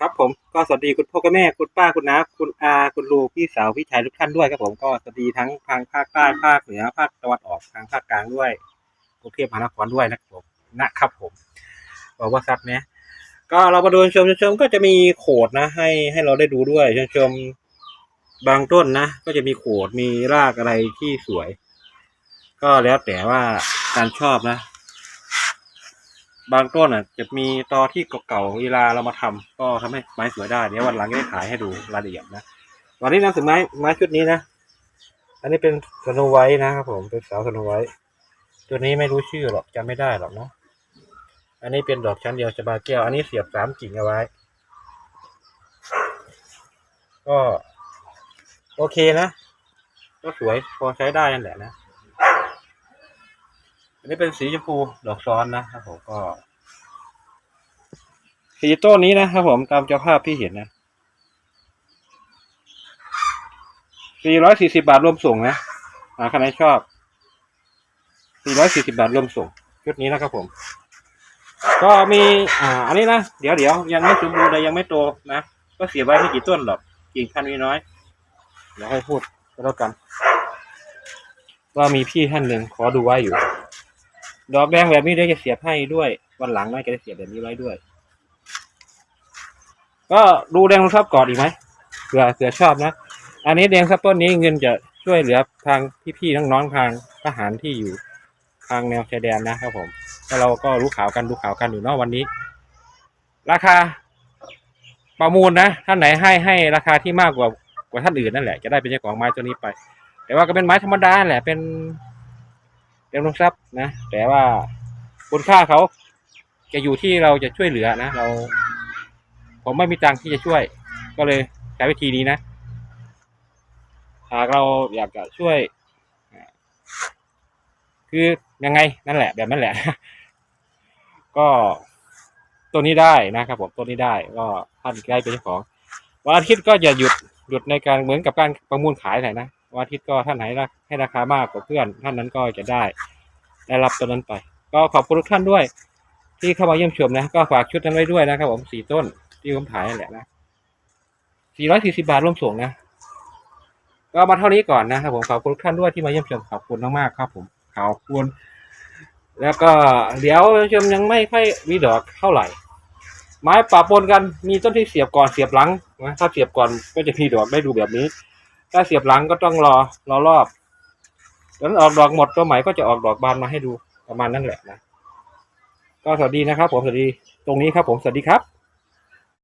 ครับผมก็สวัสดีคุณพ่อคุณแม่คุณป้าคุณน้าคุณอาคุณลุงพี่สาวพี่ชายทุกท่านด้วยครับผมก็สวัสดีทั้งทางภาคใต้ภาคเหนือภาคตะวันออกทางภาคกลางด้วยกรุงเทพมหานครด้วยนะครับผมนะครับผมบอกว่าซับเนี่ยก็เรามาดูชมชมก็จะมีโขดนะ ให้ให้เราได้ดูด้วยชมชมบางต้นนะ ก็จะมีโขดมีรากอะไรที่สวย ก็แล้วแต่ว่าการชอบนะ บางต้นอะ จะมีตอที่เก่าๆเวลาเรามาทำก็ทำให้ไม้สวยได้เดี๋ยววันหลังจะได้ขายให้ดูรายละเอียดนะวันนี้นำถึงไม้ไม้ชุดนี้นะอันนี้เป็นสโนไวท์นะครับผมเป็นสาวสโนไวท์ตัวนี้ไม่รู้ชื่อหรอกจำไม่ได้หรอกเนาะอันนี้เป็นดอกชั้นเดียวชะบาแก้ว อันนี้เสียบสามกิ่งเอาไว้ ก็ โอเคนะ ก็สวยพอใช้ได้นั่นแหละนะ อันนี้เป็นสีชมพูดอกซ้อนนะครับผมก็ สีต้นนี้นะครับผมตามเจ้าภาพที่เห็นนะสี่ร้อยสี่สิบาทรวมส่งนะหาใครชอบสี่ร้อยสี่สิบาทรวมส่งชุดนี้นะครับผม ก็มีอ่า อันนี้นะเดี๋ยวเดี๋ยวยังไม่สมบูรณ์เลยยังไม่โตนะก็เสียไว้ไม่กี่ต้นหรอกกิ่งพันธุ์มีน้อยเดี๋ยวให้พูดก็แล้วกัน ว่ามีพี่ท่านหนึ่งขอดูไว้อยู่ ดอกแดงแบบนี้เดี๋ยวจะเสียบให้ด้วยวันหลังน่าจะได้เสียบแบบนี้ไว้ด้วย ก็ดูแดงทรัพย์ก่อนอีกไหมเผื่อเผื่อชอบนะ อันนี้แดงทรัพย์ต้นนี้เงินจะช่วยเหลือทางพี่ๆน้องๆทางทหารที่อยู่ทางแนวชายแดนนะครับผมก็เราก็รู้ข่าวกันรู้ข่าวกันอยู่เนาะวันนี้ ราคา ประมูลนะท่านไหนให้ให้ราคาที่มากกว่ากว่าท่านอื่นนั่นแหละจะได้เป็นเจ้าของไม้ตัวนี้ไป แต่ว่าก็เป็นไม้ธรรมดาแหละเป็น เป็นลงทรัพย์นะ แต่ว่าคุณค่าเขาจะอยู่ที่เราจะช่วยเหลือนะเรา ผมไม่มีตังค์ที่จะช่วย ก็เลยใช้วิธีนี้นะหากเราอยากจะช่วย คือยังไงนั่นแหละ แบบนั้นแหละ ก็ตัวนี้ได้นะครับผมตัวนี้ได้ ก็ท่านใกล้เป็นเจ้าของวันอาทิตย์ก็จะหยุดหยุดในการเหมือนกับการประมูลขายหน่อยนะ วันอาทิตย์ก็ท่านไหนให้ราคามากกว่าเพื่อนท่านนั้นก็จะได้ได้รับตัวนั้นไป ก็ขอบคุณทุกท่านด้วย ที่เข้ามาเยี่ยมชมนะ ก็ฝากชุดนั้นไว้ด้วยนะครับ ผมสี่ต้นที่ผมถ่ายนั่นแหละนะสี่ร้อยสี่สิบาทร่วมส่งนะ ก็มาเท่านี้ก่อนนะครับผมขอบคุณทุกท่านด้วยที่มาเยี่ยมชมขอบคุณมากๆครับ ผมขอบคุณแล้วก็เดี๋ยวชมยังไม่ค่อยมีดอกเท่าไหร่ ไม้ปะปนกันมีต้นที่เสียบก่อนเสียบหลังนะถ้าเสียบก่อนก็จะมีดอกได้ดูแบบนี้ ถ้าเสียบหลังก็ต้องรอรอรอบแล้วออกดอกหมดตัวใหม่ก็จะออกดอกบานมาให้ดูประมาณนั้นแหละนะ ก็สวัสดีนะครับ ผมสวัสดีตรงนี้ครับ ผมสวัสดีครับ